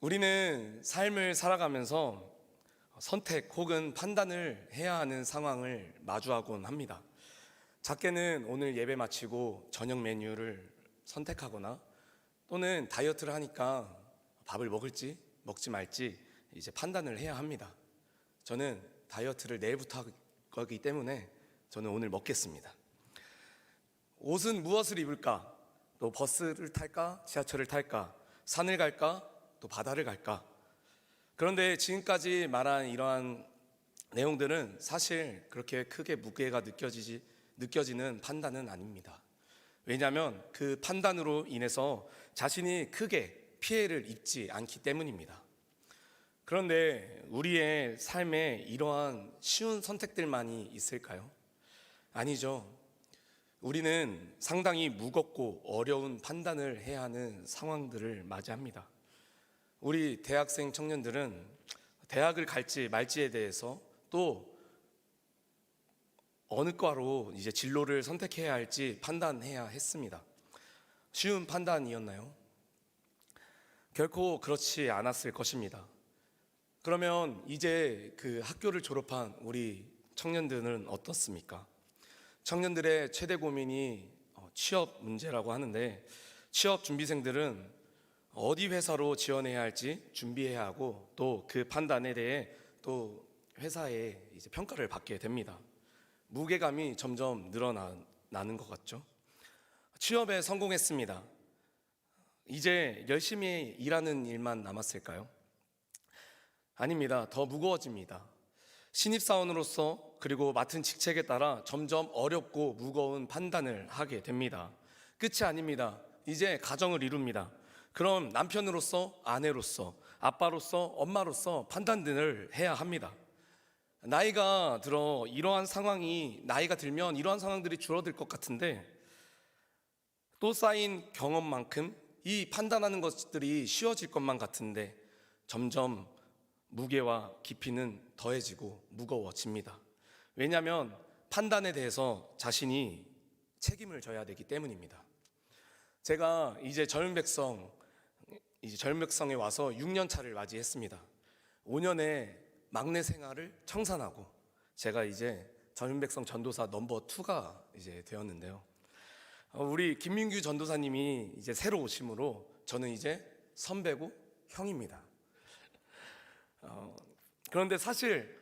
우리는 삶을 살아가면서 선택 혹은 판단을 해야 하는 상황을 마주하곤 합니다. 작게는 오늘 예배 마치고 저녁 메뉴를 선택하거나 또는 다이어트를 하니까 밥을 먹을지 먹지 말지 이제 판단을 해야 합니다. 저는 다이어트를 내일부터 할 거기 때문에 저는 오늘 먹겠습니다. 옷은 무엇을 입을까? 또 버스를 탈까? 지하철을 탈까? 산을 갈까? 또 바다를 갈까? 그런데 지금까지 말한 이러한 내용들은 사실 그렇게 크게 무게가 느껴지지, 느껴지는 판단은 아닙니다. 왜냐하면 그 판단으로 인해서 자신이 크게 피해를 입지 않기 때문입니다. 그런데 우리의 삶에 이러한 쉬운 선택들만이 있을까요? 아니죠. 우리는 상당히 무겁고 어려운 판단을 해야 하는 상황들을 맞이합니다. 우리 대학생 청년들은 대학을 갈지 말지에 대해서 또 어느 과로 이제 진로를 선택해야 할지 판단해야 했습니다. 쉬운 판단이었나요? 결코 그렇지 않았을 것입니다. 그러면 이제 그 학교를 졸업한 우리 청년들은 어떻습니까? 청년들의 최대 고민이 어, 취업 문제라고 하는데 취업 준비생들은 어디 회사로 지원해야 할지 준비해야 하고 또 그 판단에 대해 또 회사에 이제 평가를 받게 됩니다. 무게감이 점점 늘어나는 것 같죠. 취업에 성공했습니다. 이제 열심히 일하는 일만 남았을까요? 아닙니다. 더 무거워집니다. 신입사원으로서 그리고 맡은 직책에 따라 점점 어렵고 무거운 판단을 하게 됩니다. 끝이 아닙니다. 이제 가정을 이룹니다. 그럼 남편으로서, 아내로서, 아빠로서, 엄마로서 판단들을 해야 합니다. 나이가 들어 이러한 상황이, 나이가 들면 이러한 상황들이 줄어들 것 같은데 또 쌓인 경험만큼 이 판단하는 것들이 쉬워질 것만 같은데 점점 무게와 깊이는 더해지고 무거워집니다. 왜냐하면 판단에 대해서 자신이 책임을 져야 되기 때문입니다. 제가 이제 젊은 백성, 이제 백성에 와서 6년 차를 맞이했습니다. 5년의 막내 생활을 청산하고 제가 이제 젊은 백성 전도사 넘버 2가 이제 되었는데요. 어, 우리 김민규 전도사님이 이제 새로 오심으로 저는 이제 선배고 형입니다. 어, 그런데 사실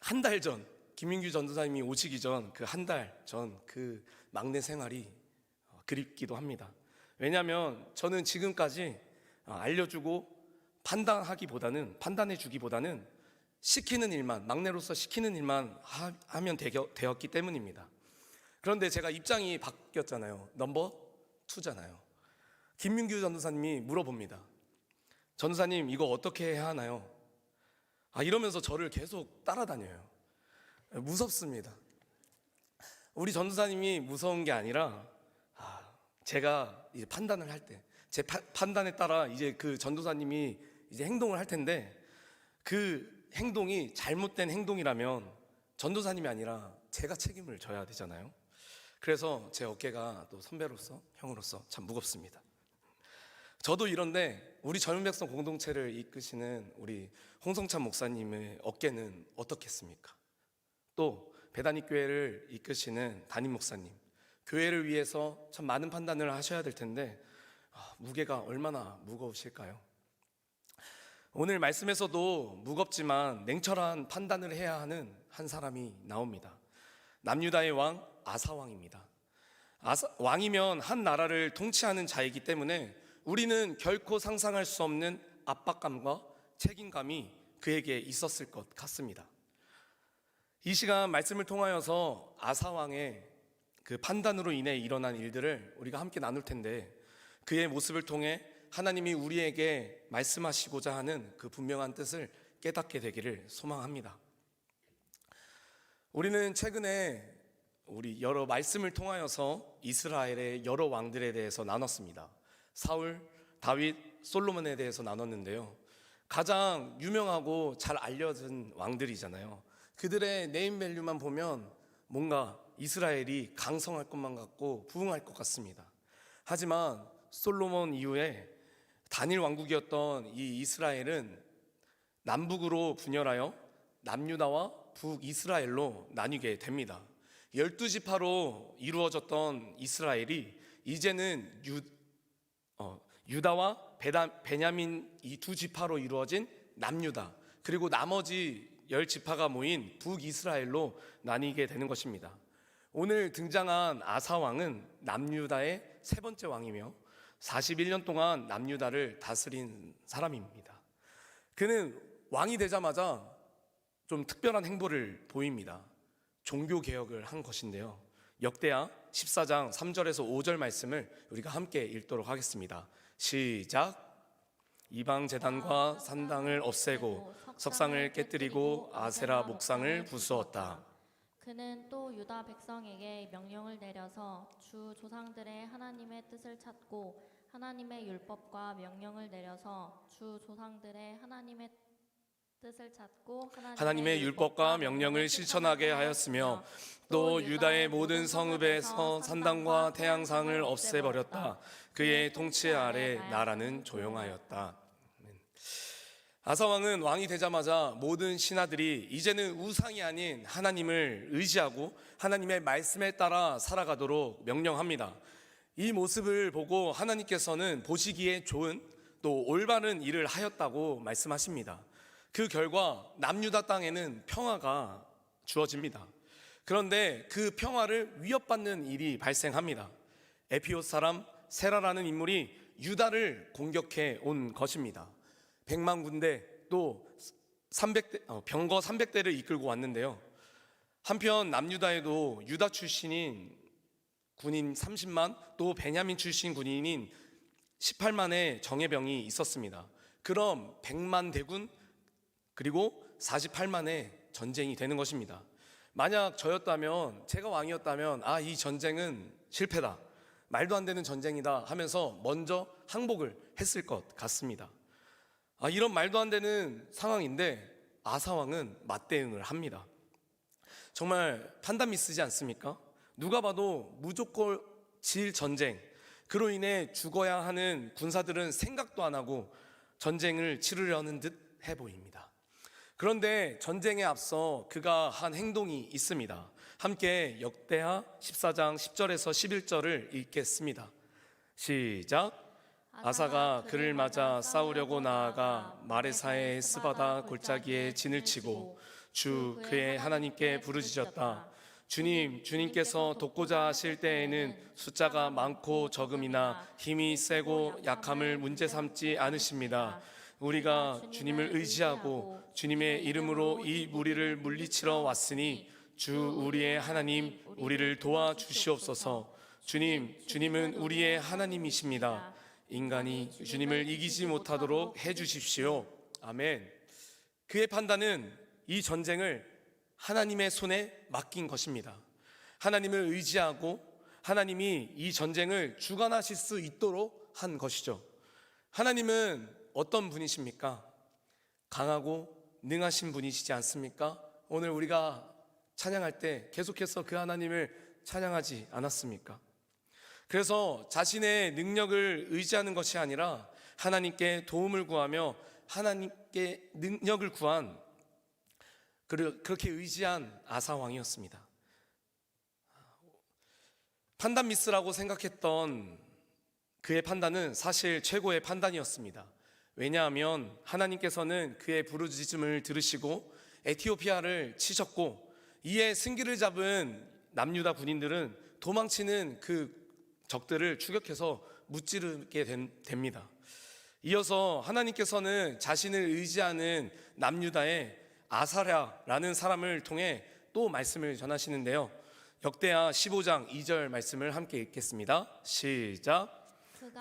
한 달 전, 김민규 전도사님이 오시기 전 그 한 달 전 그 막내 생활이 어, 그립기도 합니다. 왜냐하면 저는 지금까지 어, 알려주고 판단하기보다는 판단해 주기보다는 시키는 일만 막내로서 시키는 일만 하, 면 되었기 때문입니다. 그런데 제가 입장이 바뀌었잖아요. 넘버 투잖아요. 김민규 전도사님이 물어봅니다. 전도사님 이거 어떻게 해야 하나요? 아, 이러면서 저를 계속 따라다녀요. 무섭습니다. 우리 전도사님이 무서운 게 아니라, 아, 제가 이제 판단을 할 때, 제 파, 판단에 따라 이제 그 전도사님이 이제 행동을 할 텐데, 그 행동이 잘못된 행동이라면 전도사님이 아니라 제가 책임을 져야 되잖아요. 그래서 제 어깨가 또 선배로서, 형으로서 참 무겁습니다. 저도 이런데 우리 젊은 백성 공동체를 이끄시는 우리 홍성찬 목사님의 어깨는 어떻겠습니까? 또 배단위 교회를 이끄시는 담임 목사님, 교회를 위해서 참 많은 판단을 하셔야 될 텐데 아, 무게가 얼마나 무거우실까요? 오늘 말씀에서도 무겁지만 냉철한 판단을 해야 하는 한 사람이 나옵니다. 남유다의 왕 아사왕입니다. 아사, 왕이면 한 나라를 통치하는 자이기 때문에 우리는 결코 상상할 수 없는 압박감과 책임감이 그에게 있었을 것 같습니다. 이 시간 말씀을 통하여서 아사왕의 그 판단으로 인해 일어난 일들을 우리가 함께 나눌 텐데 그의 모습을 통해 하나님이 우리에게 말씀하시고자 하는 그 분명한 뜻을 깨닫게 되기를 소망합니다. 우리는 최근에 우리 여러 말씀을 통하여서 이스라엘의 여러 왕들에 대해서 나눴습니다. 사울, 다윗, 솔로몬에 대해서 나눴는데요. 가장 유명하고 잘 알려진 왕들이잖아요. 그들의 네임밸류만 보면 뭔가 이스라엘이 강성할 것만 같고 부흥할 것 같습니다. 하지만 솔로몬 이후에 단일 왕국이었던 이 이스라엘은 남북으로 분열하여 남유다와 북이스라엘로 나뉘게 됩니다. 열두 지파로 이루어졌던 이스라엘이 이제는 유, 어, 유다와 베다, 베냐민 이 두 지파로 이루어진 남유다 그리고 나머지 열 지파가 모인 북이스라엘로 나뉘게 되는 것입니다. 오늘 등장한 아사 왕은 남유다의 세 번째 왕이며 41년 동안 남유다를 다스린 사람입니다. 그는 왕이 되자마자 좀 특별한 행보를 보입니다. 종교 개혁을 한 것인데요. 역대하 14장 3절에서 5절 말씀을 우리가 함께 읽도록 하겠습니다. 시작. 이방 제단과 산당을 없애고 석상을 깨뜨리고 아세라 목상을 부수었다. 그는 또 유다 백성에게 명령을 내려서 주 조상들의 하나님의 뜻을 찾고 하나님의 율법과 명령을 내려서 주 조상들의 하나님의 뜻을 찾고 하나님의 율법과 명령을 실천하게 하였으며 또 유다의 모든 성읍에서 산당과 태양상을 없애버렸다. 그의 통치 아래 나라는 조용하였다. 아멘. 아사 왕은 왕이 되자마자 모든 신하들이 이제는 우상이 아닌 하나님을 의지하고 하나님의 말씀에 따라 살아가도록 명령합니다. 이 모습을 보고 하나님께서는 보시기에 좋은 또 올바른 일을 하였다고 말씀하십니다. 그 결과 남유다 땅에는 평화가 주어집니다. 그런데 그 평화를 위협받는 일이 발생합니다. 에피옷 사람 세라라는 인물이 유다를 공격해 온 것입니다. 100만 군대 또 300대 어, 병거 300대를 이끌고 왔는데요. 한편 남유다에도 유다 출신인 군인 30만 또 베냐민 출신 군인인 18만의 정예병이 있었습니다. 그럼 100만 대군 그리고 48만의 전쟁이 되는 것입니다. 만약 저였다면 제가 왕이었다면 아 이 전쟁은 실패다. 말도 안 되는 전쟁이다 하면서 먼저 항복을 했을 것 같습니다. 아 이런 말도 안 되는 상황인데 아사왕은 맞대응을 합니다. 정말 판단 미스지 않습니까? 누가 봐도 무조건 질 전쟁. 그로 인해 죽어야 하는 군사들은 생각도 안 하고 전쟁을 치르려는 듯 해 보입니다. 그런데 전쟁에 앞서 그가 한 행동이 있습니다. 함께 역대하 14장 10절에서 11절을 읽겠습니다. 시작. 아사가 그를 맞아 싸우려고 나아가 마레사의 스바다 골짜기에 진을 치고 주 그의 하나님께 부르짖었다. 주님, 주님께서 돕고자 하실 때에는 숫자가 많고 적음이나 힘이 세고 약함을 문제 삼지 않으십니다. 우리가 주님을 의지하고 주님의 이름으로 이 무리를 물리치러 왔으니 주 우리의 하나님 우리를 도와 주시옵소서. 주님, 주님은 우리의 하나님이십니다. 인간이 주님을 이기지 못하도록 해 주십시오. 아멘. 그의 판단은 이 전쟁을 하나님의 손에 맡긴 것입니다. 하나님을 의지하고 하나님이 이 전쟁을 주관하실 수 있도록 한 것이죠. 하나님은 어떤 분이십니까? 강하고 능하신 분이시지 않습니까? 오늘 우리가 찬양할 때 계속해서 그 하나님을 찬양하지 않았습니까? 그래서 자신의 능력을 의지하는 것이 아니라 하나님께 도움을 구하며 하나님께 능력을 구한 그렇게 의지한 아사 왕이었습니다. 판단 미스라고 생각했던 그의 판단은 사실 최고의 판단이었습니다. 왜냐하면 하나님께서는 그의 부르짖음을 들으시고 에티오피아를 치셨고 이에 승기를 잡은 남유다 군인들은 도망치는 그 적들을 추격해서 무찌르게 된- 됩니다. 이어서 하나님께서는 자신을 의지하는 남유다의 아사랴라는 사람을 통해 또 말씀을 전하시는데요. 역대하 15장 2절 말씀을 함께 읽겠습니다. 시작.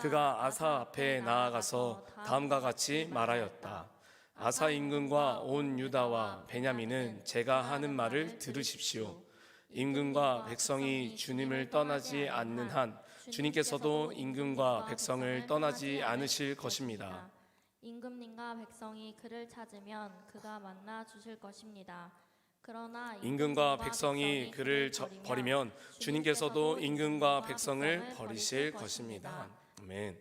그가 아사 앞에 나아가서 다음과 같이 말하였다. 아사 임금과 온 유다와 베냐민은 제가 하는 말을 들으십시오. 임금과 백성이 주님을 떠나지 않는 한 주님께서도 임금과 백성을 떠나지 않으실 것입니다. 임금님과 백성이 그를 찾으면 그가 만나 주실 것입니다. 그러나 임금과 백성이 그를 저- 버리면 주님께서도 임금과 백성을 버리실 것입니다. 아멘.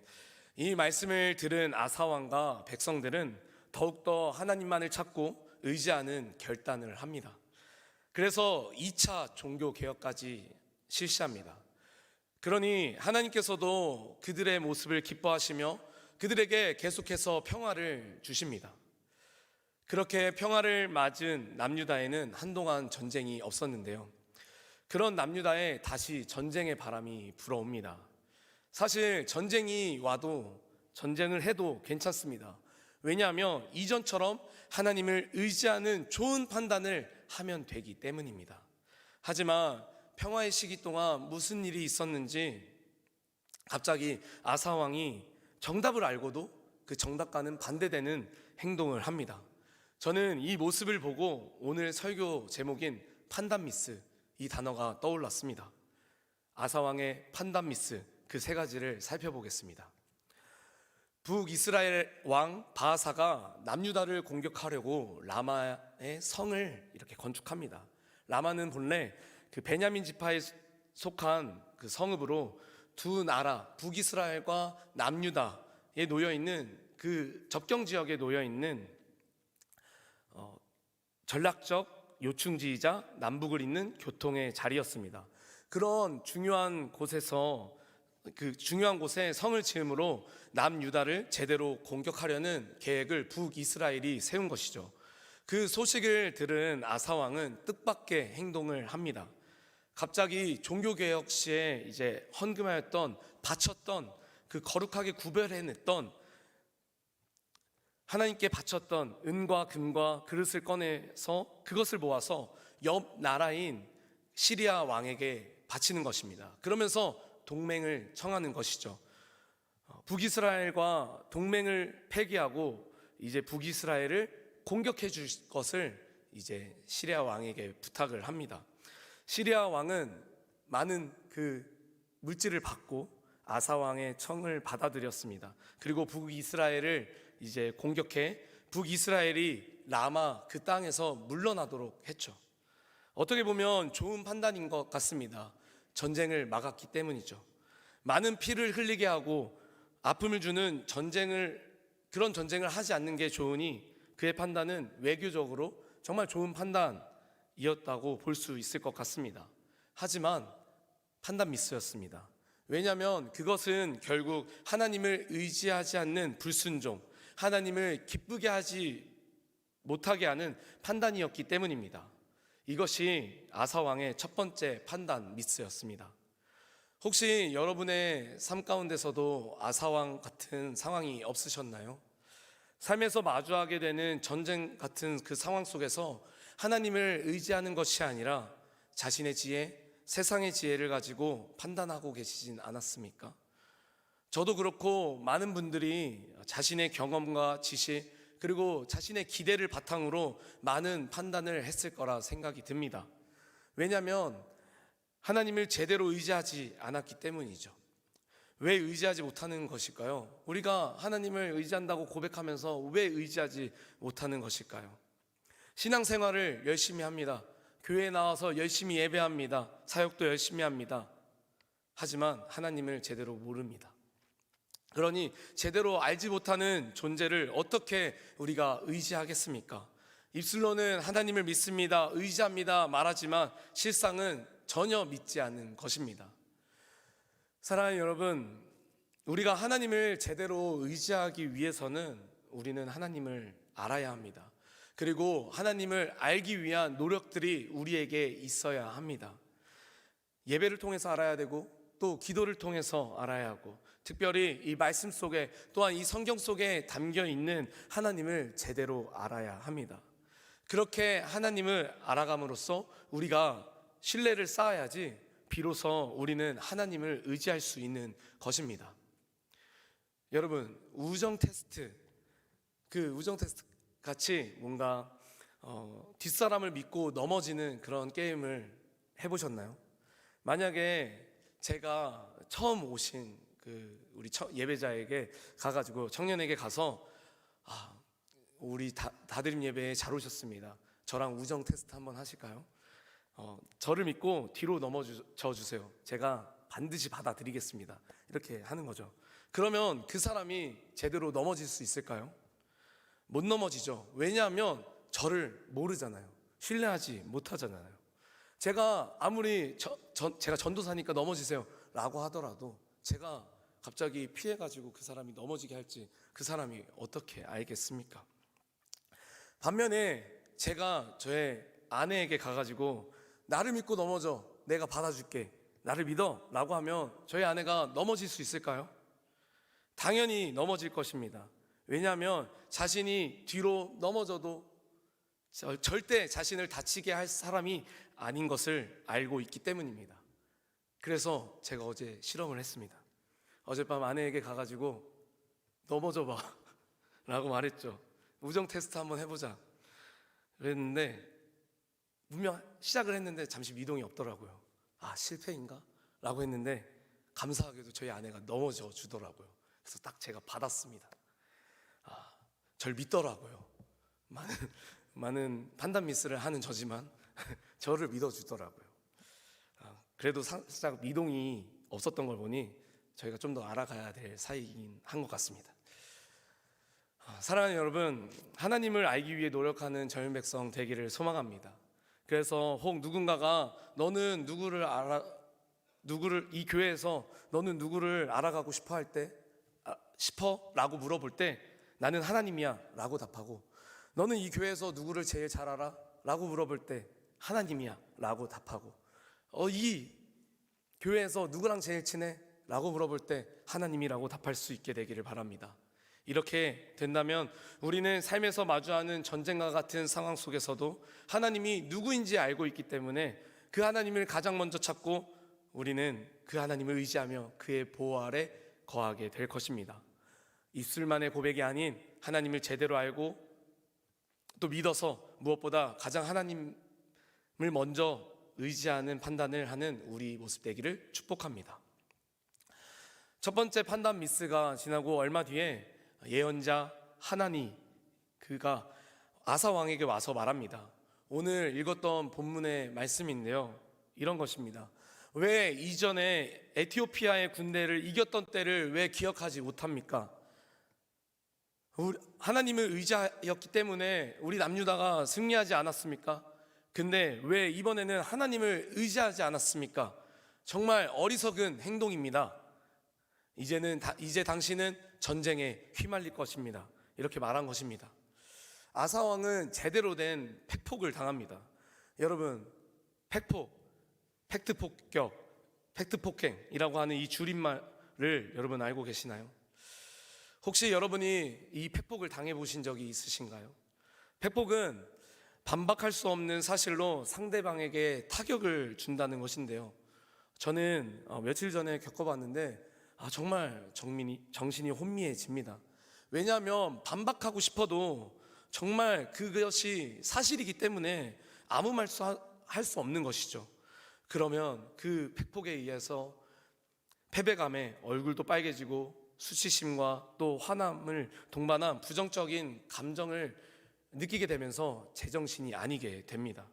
이 말씀을 들은 아사왕과 백성들은 더욱더 하나님만을 찾고 의지하는 결단을 합니다. 그래서 2차 종교 개혁까지 실시합니다. 그러니 하나님께서도 그들의 모습을 기뻐하시며 그들에게 계속해서 평화를 주십니다. 그렇게 평화를 맞은 남유다에는 한동안 전쟁이 없었는데요. 그런 남유다에 다시 전쟁의 바람이 불어옵니다. 사실 전쟁이 와도 전쟁을 해도 괜찮습니다. 왜냐하면 이전처럼 하나님을 의지하는 좋은 판단을 하면 되기 때문입니다. 하지만 평화의 시기 동안 무슨 일이 있었는지 갑자기 아사왕이 정답을 알고도 그 정답과는 반대되는 행동을 합니다. 저는 이 모습을 보고 오늘 설교 제목인 판단 미스 이 단어가 떠올랐습니다. 아사왕의 판단 미스 그 세 가지를 살펴보겠습니다. 북이스라엘 왕 바하사가 남유다를 공격하려고 라마의 성을 이렇게 건축합니다. 라마는 본래 그 베냐민 지파에 속한 그 성읍으로 두 나라 북이스라엘과 남유다에 놓여 있는 그 접경 지역에 놓여 있는 어, 전략적 요충지이자 남북을 잇는 교통의 자리였습니다. 그런 중요한 곳에서 그 중요한 곳에 성을 지음으로 남유다를 제대로 공격하려는 계획을 북이스라엘이 세운 것이죠. 그 소식을 들은 아사왕은 뜻밖의 행동을 합니다. 갑자기 종교개혁 시에 이제 헌금하였던 바쳤던 그 거룩하게 구별해냈던 하나님께 바쳤던 은과 금과 그릇을 꺼내서 그것을 모아서 옆 나라인 시리아 왕에게 바치는 것입니다. 그러면서 동맹을 청하는 것이죠. 어, 북이스라엘과 동맹을 폐기하고 이제 북이스라엘을 공격해 줄 것을 이제 시리아 왕에게 부탁을 합니다. 시리아 왕은 많은 그 물질을 받고 아사 왕의 청을 받아들였습니다. 그리고 북이스라엘을 이제 공격해 북이스라엘이 라마 그 땅에서 물러나도록 했죠. 어떻게 보면 좋은 판단인 것 같습니다. 전쟁을 막았기 때문이죠. 많은 피를 흘리게 하고 아픔을 주는 전쟁을 그런 전쟁을 하지 않는 게 좋으니 그의 판단은 외교적으로 정말 좋은 판단 이었다고 볼 수 있을 것 같습니다. 하지만 판단 미스였습니다. 왜냐하면 그것은 결국 하나님을 의지하지 않는 불순종, 하나님을 기쁘게 하지 못하게 하는 판단이었기 때문입니다. 이것이 아사왕의 첫 번째 판단 미스였습니다. 혹시 여러분의 삶 가운데서도 아사왕 같은 상황이 없으셨나요? 삶에서 마주하게 되는 전쟁 같은 그 상황 속에서 하나님을 의지하는 것이 아니라 자신의 지혜, 세상의 지혜를 가지고 판단하고 계시진 않았습니까? 저도 그렇고 많은 분들이 자신의 경험과 지식 그리고 자신의 기대를 바탕으로 많은 판단을 했을 거라 생각이 듭니다. 왜냐하면 하나님을 제대로 의지하지 않았기 때문이죠. 왜 의지하지 못하는 것일까요? 우리가 하나님을 의지한다고 고백하면서 왜 의지하지 못하는 것일까요? 신앙생활을 열심히 합니다. 교회에 나와서 열심히 예배합니다. 사역도 열심히 합니다. 하지만 하나님을 제대로 모릅니다. 그러니 제대로 알지 못하는 존재를 어떻게 우리가 의지하겠습니까? 입술로는 하나님을 믿습니다, 의지합니다 말하지만 실상은 전혀 믿지 않는 것입니다. 사랑하는 여러분, 우리가 하나님을 제대로 의지하기 위해서는 우리는 하나님을 알아야 합니다. 그리고 하나님을 알기 위한 노력들이 우리에게 있어야 합니다. 예배를 통해서 알아야 되고 또 기도를 통해서 알아야 하고 특별히 이 말씀 속에 또한 이 성경 속에 담겨 있는 하나님을 제대로 알아야 합니다. 그렇게 하나님을 알아감으로써 우리가 신뢰를 쌓아야지 비로소 우리는 하나님을 의지할 수 있는 것입니다. 여러분, 우정 테스트, 그 우정 테스트 같이 뭔가 어, 뒷사람을 믿고 넘어지는 그런 게임을 해보셨나요? 만약에 제가 처음 오신 그 우리 처- 예배자에게 가가지고 청년에게 가서 아, 우리 다, 다드림 예배에 잘 오셨습니다. 저랑 우정 테스트 한번 하실까요? 어, 저를 믿고 뒤로 넘어져 주세요. 제가 반드시 받아들이겠습니다. 이렇게 하는 거죠. 그러면 그 사람이 제대로 넘어질 수 있을까요? 못 넘어지죠. 왜냐하면 저를 모르잖아요. 신뢰하지 못하잖아요. 제가 아무리 저, 전- 제가 전도사니까 넘어지세요 라고 하더라도 제가 갑자기 피해가지고 그 사람이 넘어지게 할지 그 사람이 어떻게 알겠습니까? 반면에 제가 저의 아내에게 가가지고 나를 믿고 넘어져 내가 받아줄게 나를 믿어 라고 하면 저희 아내가 넘어질 수 있을까요? 당연히 넘어질 것입니다. 왜냐하면 자신이 뒤로 넘어져도 저- 절대 자신을 다치게 할 사람이 아닌 것을 알고 있기 때문입니다. 그래서 제가 어제 실험을 했습니다. 어젯밤 아내에게 가가지고 넘어져 봐 라고 말했죠. 우정 테스트 한번 해보자. 그랬는데 분명 시작을 했는데 잠시 미동이 없더라고요. 아 실패인가? 라고 했는데 감사하게도 저희 아내가 넘어져 주더라고요. 그래서 딱 제가 받았습니다. 아, 절 믿더라고요. 많은 많은 판단 미스를 하는 저지만 저를 믿어주더라고요. 아, 그래도 살짝 미동이 없었던 걸 보니 저희가 좀 더 알아가야 될 사이긴 한것 같습니다. 아, 사랑하는 여러분, 하나님을 알기 위해 노력하는 젊은 백성 되기를 소망합니다. 그래서 혹 누군가가 너는 누구를 알아 누구를 이 교회에서 너는 누구를 알아가고 싶어 할때 아, 싶어라고 물어볼 때 나는 하나님이야 라고 답하고 너는 이 교회에서 누구를 제일 잘 알아? 라고 물어볼 때 하나님이야 라고 답하고 어, 이 교회에서 누구랑 제일 친해? 라고 물어볼 때 하나님이라고 답할 수 있게 되기를 바랍니다. 이렇게 된다면 우리는 삶에서 마주하는 전쟁과 같은 상황 속에서도 하나님이 누구인지 알고 있기 때문에 그 하나님을 가장 먼저 찾고 우리는 그 하나님을 의지하며 그의 보호 아래 거하게 될 것입니다. 입술만의 고백이 아닌 하나님을 제대로 알고 또 믿어서 무엇보다 가장 하나님을 먼저 의지하는 판단을 하는 우리 모습 되기를 축복합니다. 첫 번째 판단 미스가 지나고 얼마 뒤에 예언자 하나니 그가 아사 왕에게 와서 말합니다. 오늘 읽었던 본문의 말씀인데요. 이런 것입니다. 왜 이전에 에티오피아의 군대를 이겼던 때를 왜 기억하지 못합니까? 하나님을 의지하였기 때문에 우리 남유다가 승리하지 않았습니까? 근데 왜 이번에는 하나님을 의지하지 않았습니까? 정말 어리석은 행동입니다. 이제는 다- 이제 당신은 전쟁에 휘말릴 것입니다. 이렇게 말한 것입니다. 아사 왕은 제대로 된 팩폭을 당합니다. 여러분, 팩폭, 팩트 폭격, 팩트 폭행이라고 하는 이 줄임말을 여러분 알고 계시나요? 혹시 여러분이 이 팩폭을 당해 보신 적이 있으신가요? 팩폭은 반박할 수 없는 사실로 상대방에게 타격을 준다는 것인데요. 저는 어, 며칠 전에 겪어봤는데 아, 정말 정민이, 정신이 혼미해집니다. 왜냐하면 반박하고 싶어도 정말 그것이 사실이기 때문에 아무 말도 할수 없는 것이죠. 그러면 그 팩폭에 의해서 패배감에 얼굴도 빨개지고 수치심과 또 화남을 동반한 부정적인 감정을 느끼게 되면서 제정신이 아니게 됩니다.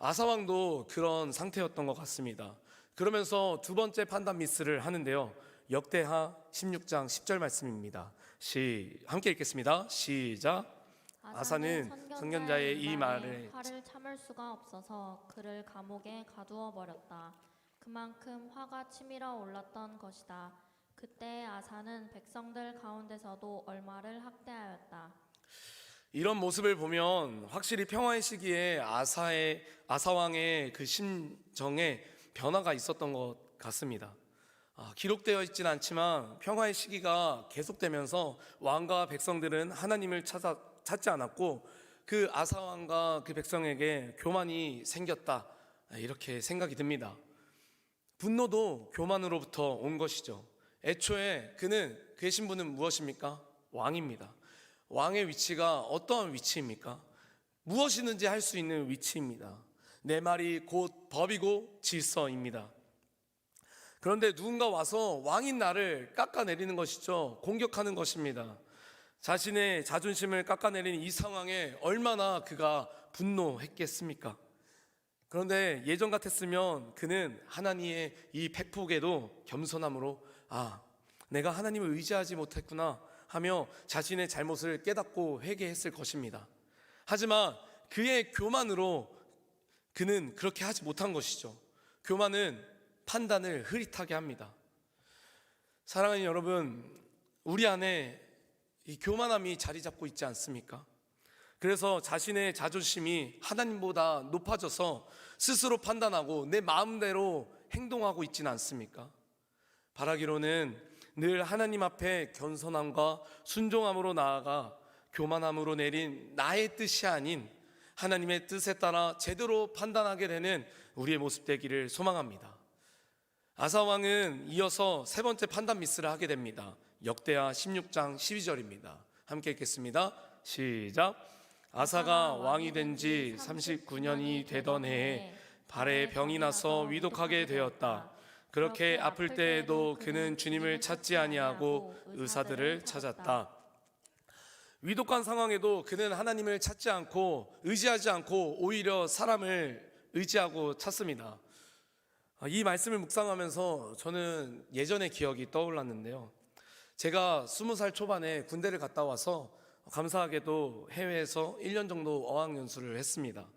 아사왕도 그런 상태였던 것 같습니다. 그러면서 두 번째 판단 미스를 하는데요. 역대하 16장 10절 말씀입니다. 시 함께 읽겠습니다. 시작. 아사는 선견자의 이 말에 화를 참을 수가 없어서 그를 감옥에 가두어 버렸다. 그만큼 화가 치밀어 올랐던 것이다. 그때 아사는 백성들 가운데서도 얼마를 학대하였다. 이런 모습을 보면 확실히 평화의 시기에 아사의 아사왕의 그 심정에 변화가 있었던 것 같습니다. 아, 기록되어 있진 않지만 평화의 시기가 계속되면서 왕과 백성들은 하나님을 찾아 찾지 않았고 그 아사왕과 그 백성에게 교만이 생겼다 이렇게 생각이 듭니다. 분노도 교만으로부터 온 것이죠. 애초에 그는 그의 신분은 무엇입니까? 왕입니다. 왕의 위치가 어떠한 위치입니까? 무엇이든지 할 수 있는 위치입니다. 내 말이 곧 법이고 질서입니다. 그런데 누군가 와서 왕인 나를 깎아내리는 것이죠. 공격하는 것입니다. 자신의 자존심을 깎아내리는 이 상황에 얼마나 그가 분노했겠습니까? 그런데 예전 같았으면 그는 하나님의 이 팩폭에도 겸손함으로 아 내가 하나님을 의지하지 못했구나 하며 자신의 잘못을 깨닫고 회개했을 것입니다. 하지만 그의 교만으로 그는 그렇게 하지 못한 것이죠. 교만은 판단을 흐릿하게 합니다. 사랑하는 여러분, 우리 안에 이 교만함이 자리 잡고 있지 않습니까? 그래서 자신의 자존심이 하나님보다 높아져서 스스로 판단하고 내 마음대로 행동하고 있지는 않습니까? 바라기로는 늘 하나님 앞에 겸손함과 순종함으로 나아가 교만함으로 내린 나의 뜻이 아닌 하나님의 뜻에 따라 제대로 판단하게 되는 우리의 모습 되기를 소망합니다. 아사 왕은 이어서 세 번째 판단 미스를 하게 됩니다. 역대하 16장 12절입니다. 함께 읽겠습니다. 시작. 아사가 왕이 된 지 39년이 되던 해에 발에 병이 나서 위독하게 되었다. 그렇게 아플 때에도 그는 주님을 찾지 아니하고 의사들을 찾았다. 위독한 상황에도 그는 하나님을 찾지 않고 의지하지 않고 오히려 사람을 의지하고 찾습니다. 아, 이 말씀을 묵상하면서 저는 예전의 기억이 떠올랐는데요. 제가 스무 살 초반에 군대를 갔다 와서 감사하게도 해외에서 1년 정도 어학연수를 했습니다.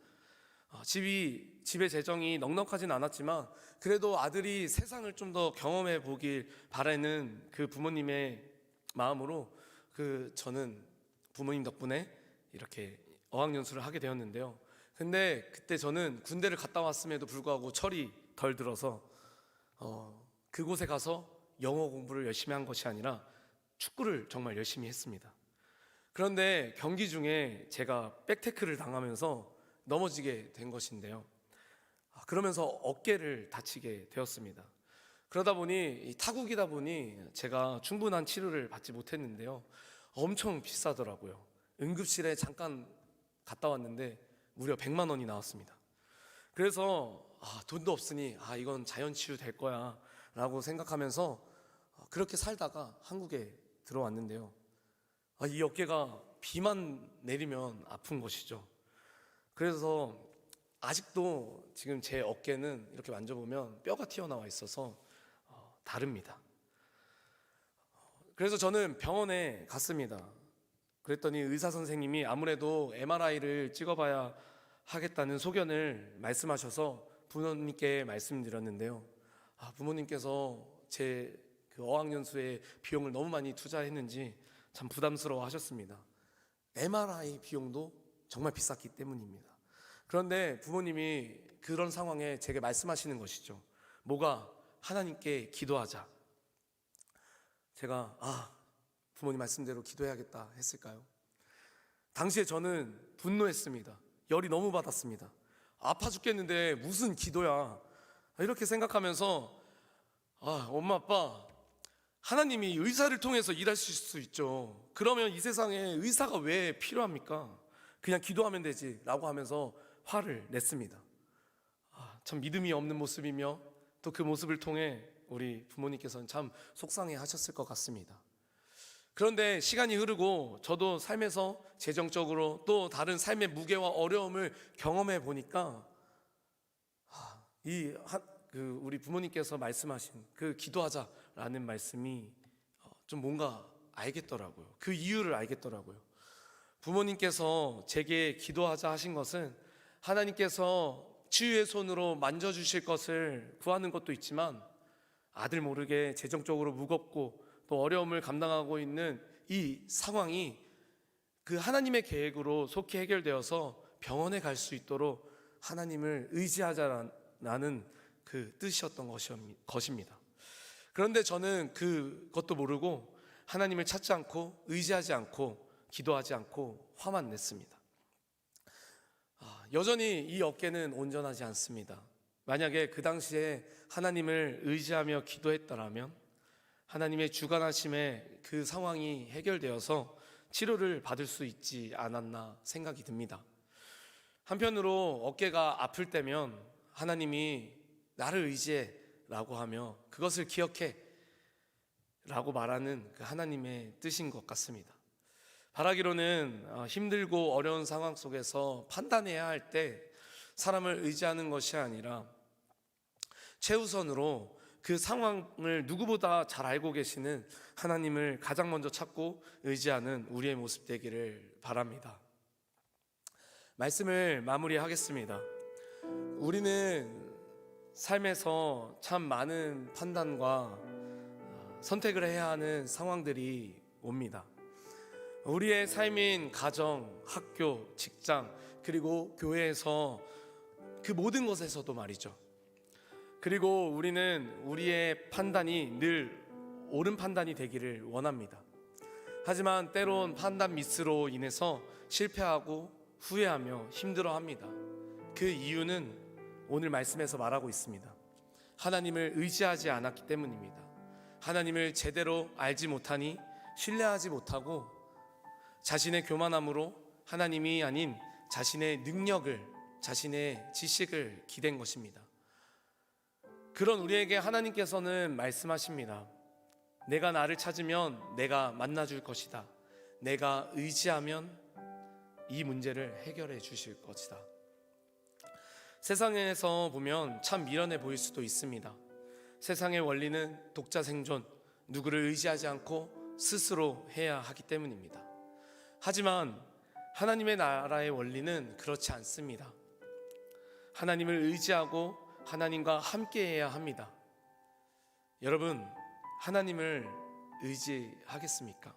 아, 집이 집의 재정이 넉넉하진 않았지만 그래도 아들이 세상을 좀 더 경험해 보길 바라는 그 부모님의 마음으로 그 저는 부모님 덕분에 이렇게 어학연수를 하게 되었는데요. 근데 그때 저는 군대를 갔다 왔음에도 불구하고 철이 덜 들어서 어, 그곳에 가서 영어 공부를 열심히 한 것이 아니라 축구를 정말 열심히 했습니다. 그런데 경기 중에 제가 백태클을 당하면서 넘어지게 된 것인데요. 아, 그러면서 어깨를 다치게 되었습니다. 그러다 보니 이 타국이다 보니 제가 충분한 치료를 받지 못했는데요. 엄청 비싸더라고요. 응급실에 잠깐 갔다 왔는데 무려 100만 원이 나왔습니다. 그래서 아, 돈도 없으니 아 이건 자연 치유 될 거야라고 생각하면서 아, 그렇게 살다가 한국에 들어왔는데요. 아, 이 어깨가 비만 내리면 아픈 것이죠. 그래서 아직도 지금 제 어깨는 이렇게 만져보면 뼈가 튀어나와 있어서 어, 다릅니다. 그래서 저는 병원에 갔습니다. 그랬더니 의사 선생님이 아무래도 MRI를 찍어봐야 하겠다는 소견을 말씀하셔서 부모님께 말씀드렸는데요. 아, 부모님께서 제 그 어학연수에 비용을 너무 많이 투자했는지 참 부담스러워 하셨습니다. MRI 비용도 정말 비쌌기 때문입니다. 그런데 부모님이 그런 상황에 제게 말씀하시는 것이죠. 뭐가 하나님께 기도하자. 제가 아 부모님 말씀대로 기도해야겠다 했을까요? 당시에 저는 분노했습니다. 열이 너무 받았습니다. 아파 죽겠는데 무슨 기도야? 이렇게 생각하면서 아 엄마 아빠 하나님이 의사를 통해서 일하실 수 있죠. 그러면 이 세상에 의사가 왜 필요합니까? 그냥 기도하면 되지라고 하면서 화를 냈습니다. 아, 참 믿음이 없는 모습이며 또 그 모습을 통해 우리 부모님께서는 참 속상해 하셨을 것 같습니다. 그런데 시간이 흐르고 저도 삶에서 재정적으로 또 다른 삶의 무게와 어려움을 경험해 보니까 아, 이그 우리 부모님께서 말씀하신 그 기도하자라는 말씀이 어, 좀 뭔가 알겠더라고요. 그 이유를 알겠더라고요. 부모님께서 제게 기도하자 하신 것은 하나님께서 치유의 손으로 만져주실 것을 구하는 것도 있지만 아들 모르게 재정적으로 무겁고 또 어려움을 감당하고 있는 이 상황이 그 하나님의 계획으로 속히 해결되어서 병원에 갈 수 있도록 하나님을 의지하자라는 그 뜻이었던 것입니다. 그런데 저는 그것도 모르고 하나님을 찾지 않고 의지하지 않고 기도하지 않고 화만 냈습니다. 아, 여전히 이 어깨는 온전하지 않습니다. 만약에 그 당시에 하나님을 의지하며 기도했더라면 하나님의 주관하심에 그 상황이 해결되어서 치료를 받을 수 있지 않았나 생각이 듭니다. 한편으로 어깨가 아플 때면 하나님이 나를 의지해 라고 하며 그것을 기억해 라고 말하는 그 하나님의 뜻인 것 같습니다. 바라기로는 어, 힘들고 어려운 상황 속에서 판단해야 할 때 사람을 의지하는 것이 아니라 최우선으로 그 상황을 누구보다 잘 알고 계시는 하나님을 가장 먼저 찾고 의지하는 우리의 모습 되기를 바랍니다. 말씀을 마무리하겠습니다. 우리는 삶에서 참 많은 판단과 선택을 해야 하는 상황들이 옵니다. 우리의 삶인 가정, 학교, 직장, 그리고 교회에서 그 모든 것에서도 말이죠. 그리고 우리는 우리의 판단이 늘 옳은 판단이 되기를 원합니다. 하지만 때론 판단 미스로 인해서 실패하고 후회하며 힘들어합니다. 그 이유는 오늘 말씀에서 말하고 있습니다. 하나님을 의지하지 않았기 때문입니다. 하나님을 제대로 알지 못하니 신뢰하지 못하고 자신의 교만함으로 하나님이 아닌 자신의 능력을 자신의 지식을 기댄 것입니다. 그런 우리에게 하나님께서는 말씀하십니다. 내가 나를 찾으면 내가 만나줄 것이다. 내가 의지하면 이 문제를 해결해 주실 것이다. 세상에서 보면 참 미련해 보일 수도 있습니다. 세상의 원리는 독자 생존, 누구를 의지하지 않고 스스로 해야 하기 때문입니다. 하지만 하나님의 나라의 원리는 그렇지 않습니다. 하나님을 의지하고 하나님과 함께 해야 합니다. 여러분, 하나님을 의지하겠습니까?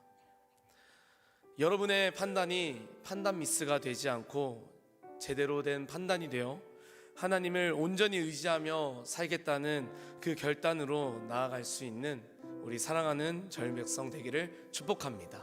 여러분의 판단이 판단 미스가 되지 않고 제대로 된 판단이 되어 하나님을 온전히 의지하며 살겠다는 그 결단으로 나아갈 수 있는 우리 사랑하는 절 백성 되기를 축복합니다.